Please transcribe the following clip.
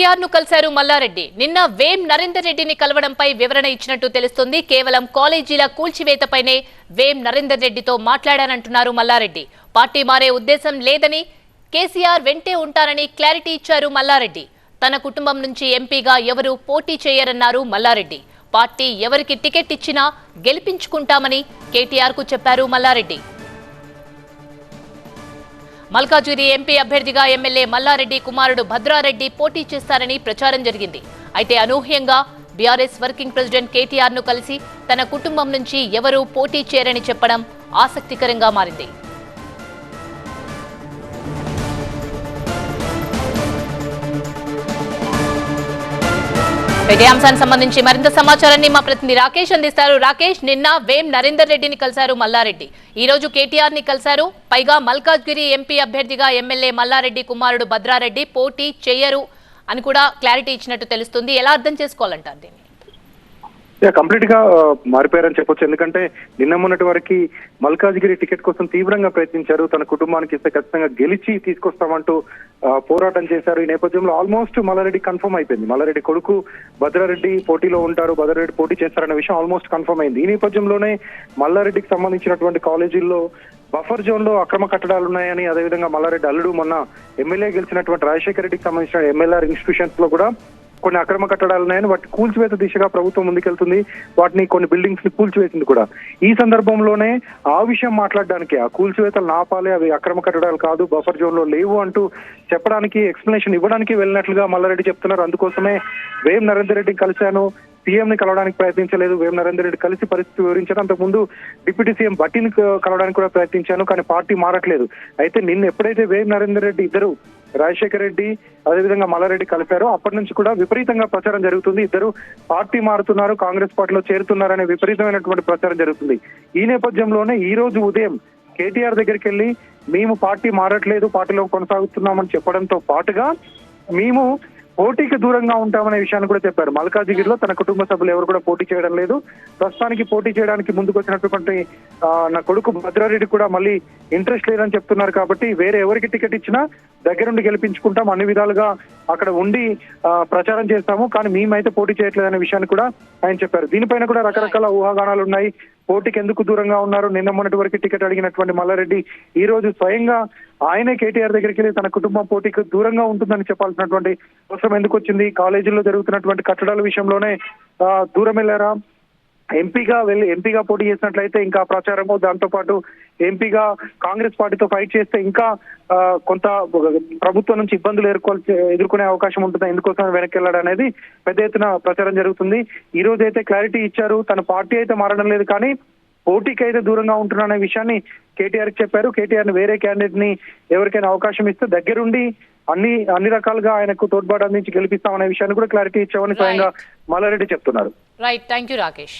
కేటీఆర్ను కలిశారు మల్లారెడ్డి. నిన్న వేం నరేందర్ రెడ్డిని కలవడంపై వివరణ ఇచ్చినట్టు తెలుస్తుంది. కేవలం కాలేజీల కూల్చివేతపైనే వేం నరేందర్ రెడ్డితో మాట్లాడానంటున్నారు మల్లారెడ్డి. పార్టీ మారే ఉద్దేశం లేదని కేసీఆర్ వెంటే ఉంటారని క్లారిటీ ఇచ్చారు మల్లారెడ్డి. తన కుటుంబం నుంచి ఎంపీగా ఎవరు పోటీ చేయరన్నారు మల్లారెడ్డి. పార్టీ ఎవరికి టికెట్ ఇచ్చినా గెలిపించుకుంటామని కేటీఆర్కు చెప్పారు మల్లారెడ్డి. మల్కాజ్గిరి ఎంపీ అభ్యర్థిగా ఎమ్మెల్యే మల్లారెడ్డి కుమారుడు భద్రారెడ్డి పోటీ చేస్తారని ప్రచారం జరిగింది. అయితే అనూహ్యంగా బీఆర్ఎస్ వర్కింగ్ ప్రెసిడెంట్ కేటీఆర్ను కలిసి తన కుటుంబం నుంచి ఎవరూ పోటీ చేయరని చెప్పడం ఆసక్తికరంగా మారింది. ఇదే అంశానికి సంబంధించి మరింత సమాచారాన్ని మా ప్రతినిధి రాకేష్ అందిస్తారు. రాకేష్ నిన్న వేం నరేందర్ రెడ్డిని కలిశారు మల్లారెడ్డి. ఈ రోజు కేటీఆర్ని కలిశారు. పైగా మల్కాజ్గిరి ఎంపీ అభ్యర్థిగా ఎమ్మెల్యే మల్లారెడ్డి కుమారుడు భద్రారెడ్డి పోటీ చేయరు అని కూడా క్లారిటీ ఇచ్చినట్టు తెలుస్తుంది. ఎలా అర్థం చేసుకోవాలంటారు దీన్ని? కంప్లీట్గా uh, మారిపోయారని చెప్పొచ్చు. ఎందుకంటే నిన్న మొన్నటి వరకు మల్కాజ్గిరి టికెట్ కోసం తీవ్రంగా ప్రయత్నించారు. తన కుటుంబానికి ఇస్తే ఖచ్చితంగా గెలిచి తీసుకొస్తామంటూ uh, పోరాటం చేశారు. ఈ నేపథ్యంలో ఆల్మోస్ట్ మల్లారెడ్డి కన్ఫర్మ్ అయిపోయింది. మల్లారెడ్డి కొడుకు భద్రారెడ్డి పోటీలో ఉంటారు. భద్రారెడ్డి పోటీ చేస్తారనే విషయం ఆల్మోస్ట్ కన్ఫర్మ్ అయింది. ఈ నేపథ్యంలోనే మల్లారెడ్డికి సంబంధించినటువంటి కాలేజీల్లో బఫర్ జోన్లో అక్రమ కట్టడాలు ఉన్నాయని అదేవిధంగా మల్లారెడ్డి అల్లుడు మొన్న ఎమ్మెల్యే గెలిచినటువంటి రాజశేఖర రెడ్డికి సంబంధించిన ఎమ్మెల్యే ఇన్స్టిట్యూషన్స్లో కూడా కొన్ని అక్రమ కట్టడాలు ఉన్నాయని వాటి కూల్చివేత దిశగా ప్రభుత్వం ముందుకెళ్తుంది. వాటిని కొన్ని బిల్డింగ్స్ని కూల్చివేసింది కూడా. ఈ సందర్భంలోనే ఆ విషయం మాట్లాడడానికి ఆ కూల్చివేతలు నాపాలి అవి అక్రమ కట్టడాలు కాదు బఫర్ జోన్లో లేవు అంటూ చెప్పడానికి ఎక్స్ప్లెనేషన్ ఇవ్వడానికి వెళ్ళినట్లుగా మల్లారెడ్డి చెప్తున్నారు. అందుకోసమే వేం నరేందర్ రెడ్డిని కలిశాను. సీఎం ని కలవడానికి ప్రయత్నించలేదు. వేం నరేందర్ రెడ్డి కలిసి పరిస్థితి వివరించారు. అంతకుముందు డిప్యూటీ సీఎం భట్టిని కలవడానికి కూడా ప్రయత్నించాను కానీ పార్టీ మారట్లేదు. అయితే నిన్న ఎప్పుడైతే వేం నరేందర్ రెడ్డి ఇద్దరు రాజశేఖర రెడ్డి అదేవిధంగా మల్లారెడ్డి కలిపారు. అప్పటి నుంచి కూడా విపరీతంగా ప్రచారం జరుగుతుంది. ఇద్దరు పార్టీ మారుతున్నారు కాంగ్రెస్ పార్టీలో చేరుతున్నారనే విపరీతమైనటువంటి ప్రచారం జరుగుతుంది. ఈ నేపథ్యంలోనే ఈ రోజు ఉదయం కేటీఆర్ దగ్గరికి వెళ్ళి మేము పార్టీ మారట్లేదు పార్టీలో కొనసాగుతున్నామని చెప్పడంతో పాటుగా మేము పోటీకి దూరంగా ఉంటామనే విషయాన్ని కూడా చెప్పారు. మల్కాజిగిరిలో తన కుటుంబ సభ్యులు ఎవరు కూడా పోటీ చేయడం లేదు. ప్రస్తుతానికి పోటీ చేయడానికి ముందుకు వచ్చినటువంటి నా కొడుకు భద్రారెడ్డి కూడా మళ్ళీ ఇంట్రెస్ట్ లేదని చెప్తున్నారు కాబట్టి వేరే ఎవరికి టికెట్ ఇచ్చినా దగ్గరుండి గెలిపించుకుంటాం. అన్ని విధాలుగా అక్కడ ఉండి ప్రచారం చేస్తాము. కానీ మేమైతే పోటీ చేయట్లేదనే విషయాన్ని కూడా ఆయన చెప్పారు. దీనిపైన కూడా రకరకాల ఊహాగానాలు ఉన్నాయి. పోటీకి ఎందుకు దూరంగా ఉన్నారు? నిన్న మొన్నటి వరకు టికెట్ అడిగినటువంటి మల్లారెడ్డి ఈ రోజు స్వయంగా ఆయనే కేటీఆర్ దగ్గరికి వెళ్ళి తన కుటుంబం పోటీకి దూరంగా ఉంటుందని చెప్పాల్సినటువంటి అవసరం ఎందుకు వచ్చింది? కాలేజీల్లో జరుగుతున్నటువంటి కట్టడాల విషయంలోనే దూరం వెళ్ళారా? ఎంపీగా వెళ్ళి ఎంపీగా పోటీ చేసినట్లయితే ఇంకా ప్రచారము దాంతో పాటు ఎంపీగా కాంగ్రెస్ పార్టీతో ఫైట్ చేస్తే ఇంకా కొంత ప్రభుత్వం నుంచి ఇబ్బందులు ఎదుర్కోవాల్సి ఎదుర్కొనే అవకాశం ఉంటుంది. ఎందుకోసం వెనక్కి వెళ్ళడం అనేది పెద్ద ఎత్తున ప్రచారం జరుగుతుంది. ఈ రోజు అయితే క్లారిటీ ఇచ్చారు. తన పార్టీ అయితే మారడం లేదు కానీ పోటీకి అయితే దూరంగా ఉంటున్నా విషయాన్ని కేటీఆర్ చెప్పారు. కేటీఆర్ని వేరే క్యాండిడేట్ని ఎవరికైనా అవకాశం ఇస్తే దగ్గరుండి అన్ని అన్ని రకాలుగా ఆయనకు తోడ్పాటు అందించి గెలిపిస్తామనే విషయాన్ని కూడా క్లారిటీ ఇచ్చామని స్వయంగా మల్లారెడ్డి చెప్తున్నారు. Right thank you Rakesh